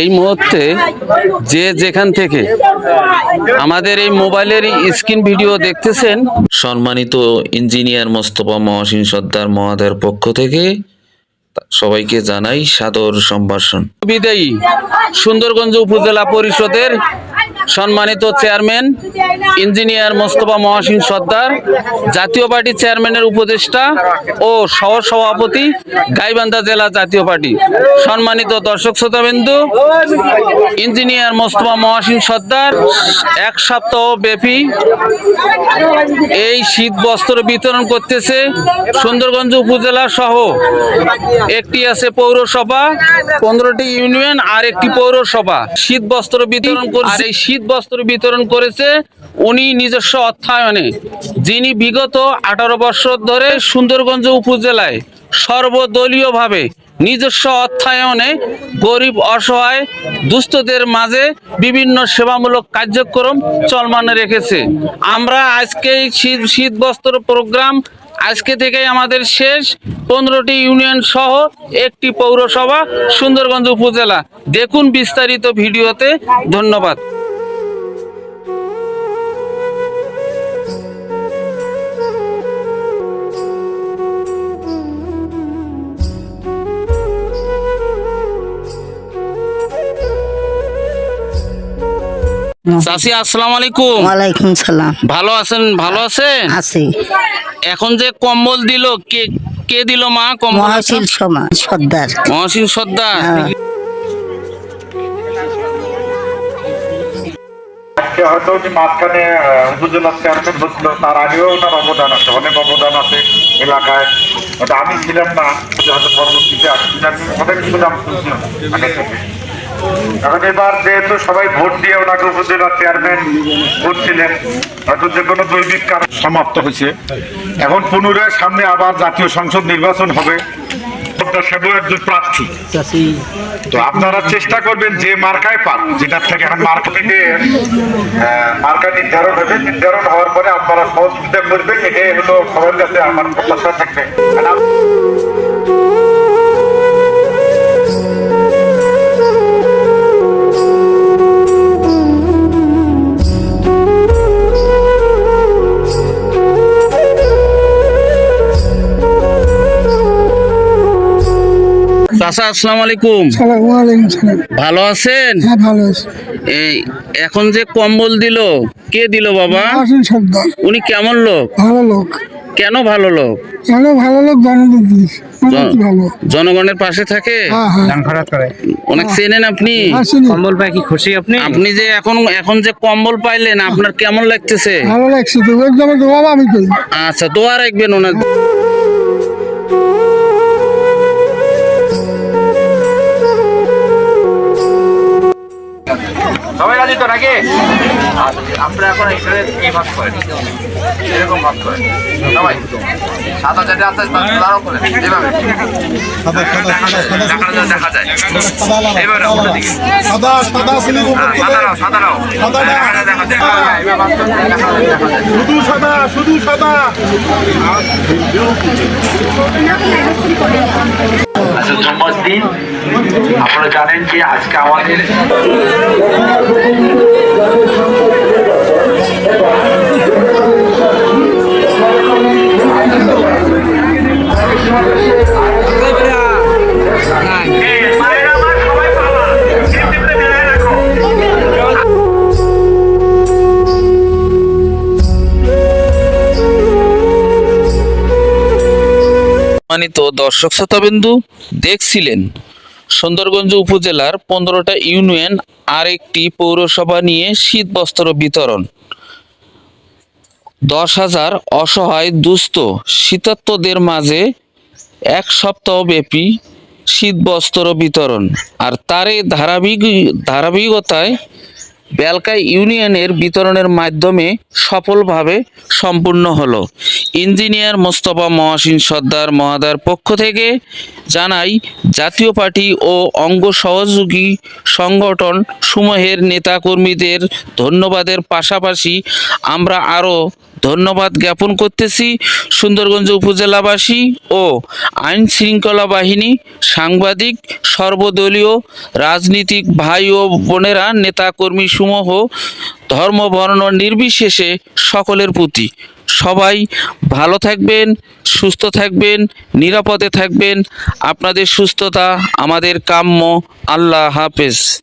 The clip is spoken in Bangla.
এই মুহূর্তে যে যেখান থেকে আমাদের এই মোবাইলের স্ক্রিন ভিডিও দেখতেছেন সম্মানিত ইঞ্জিনিয়ার মোস্তফা মহাসিন সর্দার মহাদের পক্ষ থেকে সবাইকে জানাই সাদর সম্ভাষণ। বিদায়ী সুন্দরগঞ্জ উপজেলা পরিষদের সম্মানিত chairman, engineer Mostafa Mohasin Sardar, Jatiya party চেয়ারম্যানের উপদেষ্টা ও সহ সভাপতি গাইবান্ধা জেলা জাতীয় পার্টি। সম্মানিত দর্শক শ্রোতাবিন্দু, ইঞ্জিনিয়ার মোস্তফা মহাসিন সর্দার, এক সপ্তাহ ব্যাপী এই শীত বস্ত্র বিতরণ করতেছে সুন্দরগঞ্জ উপজেলা সহ। একটি আছে পৌরসভা, পনেরোটি ইউনিয়ন আর একটি পৌরসভা। শীত বস্ত্র বিতরণ করছে এই শীত বস্ত্র বিতরণ করেছে, উনি নিজস্ব অর্থায়নে, যিনি বিগত আঠারো বছর ধরে সুন্দরগঞ্জ উপজেলায় সর্বদলীয়ভাবে নিজস্ব অর্থায়নে গরিব, অসহায়, দুস্থদের মাঝে বিভিন্ন সেবামূলক কার্যক্রম চলমান রেখেছে। আমরা আজকে শীত শীত বস্ত্র প্রোগ্রাম আজকে থেকেই আমাদের শেষ। পনেরোটি ইউনিয়ন সহ একটি পৌরসভা সুন্দরগঞ্জ উপজেলা। দেখুন বিস্তারিত ভিডিওতে। ধন্যবাদ। চাষি আসসালামু আলাইকুম। ওয়ালাইকুম সালাম। ভালো আছেন? ভালো আছেন আছি। এখন যে কম্বল দিল কে কে দিল মা কম্বল মহাশিল সর্দার। মহসিন সর্দার। হ্যাঁ। আজকে হয়তো যে মাঝখানে উপজেলা চেয়ারম্যান হচ্ছিল তার আগেও ওনার অবদান আছে অনেক অবদান আছে এলাকায়। হয়তো আমি ছিলাম না যে হয়তো পরবর্তীতে শুনছিলাম এখন এবার যেহেতু সবাই ভোট দিয়ে ওনাকে উপজেলা চেয়ারম্যান করছিলেন হয়তো যে কোনো দৈবিক কারণ সমাপ্ত হয়েছে। এখন পুনরায় সামনে আবার জাতীয় সংসদ নির্বাচন হবে। প্রার্থী। তো আপনারা চেষ্টা করবেন যে মার্কায় পান, যেটার থেকে মার্কা নির্ধারণ হবে। নির্ধারণ হওয়ার পরে আপনারা সহযোগিতা করবেন, এটাই হলো সবার কাছে আমার প্রত্যাশা থাকবে। চাচা আসসালামু আলাইকুম ভালো আছেন? হ্যাঁ ভালো আছি। এই এখন যে কম্বল দিল কে দিল বাবা? উনি কেমন লোক? ভালো লোক। কেন ভালো লোক? কেন ভালো লোক জনগণের পাশে থাকে? হ্যাঁ হ্যাঁ। অনেক চেনেন আপনি? কম্বল পাই কি খুশি আপনি? আপনি যে এখন এখন যে কম্বল পাইলেন আপনার কেমন লাগতেছে? ভালো লাগছে আচ্ছা দোয়া রাখবেন ওনার। সবাই রাজি তো নাকি? আমরা এখন এখানে এই ভাগ করেন। এরকম ভাগ করেন। সবাই। সাদা যেটা আছে তারাও করেন এইভাবে দেখা যায় দেখা যায় এইভাবে উল্টো দিকে। সাদা সাদা স্লিপ সাদা নাও সাদা নাও। দেখা যায় দেখা যায় এইভাবে ভাগ করেন, দেখা যায় দেখা যায়। শুধু সাদা শুধু সাদা। আচ্ছা জন্মাস দিন আপনারা জানেন যে আজকে আমাদের সম্মানিত দর্শক শ্রোতাবিন্দু, দেখছিলেন সুন্দরগঞ্জ উপজেলার পনেরোটা ইউনিয়ন আর একটি পৌরসভা নিয়ে শীত বস্ত্র বিতরণ। দশ হাজার অসহায়, দুস্থ শীতার্তদের মাঝে এক সপ্তাহ ব্যাপী শীত বস্ত্র বিতরণ। আর তারই ধারাবাহিক ধারাবাহিকতায় বেলকা ইউনিয়নের বিতরণের মাধ্যমে সফলভাবে সম্পূর্ণ হলো। ইঞ্জিনিয়ার মোস্তফা মহাসিন সর্দার মহাদার পক্ষ থেকে জানাই, জাতীয় পার্টি ও অঙ্গ সহযোগী সংগঠন সমূহের নেতাকর্মীদের ধন্যবাদের পাশাপাশি আমরা আরও ধন্যবাদ জ্ঞাপন করতেছি। সুন্দরগঞ্জ উপজেলাবাসী ও আইন শৃঙ্খলা বাহিনী সাংবাদিক, সর্বদলীয় রাজনীতিক ভাই ও বোনেরা, নেতাকর্মী সমূহ ধর্ম বর্ণ নির্বিশেষে সকলের প্রতি সবাই ভালো থাকবেন সুস্থ থাকবেন নিরাপদে থাকবেন। আপনাদের সুস্থতা আমাদের কাম্য। আল্লাহ হাফেজ।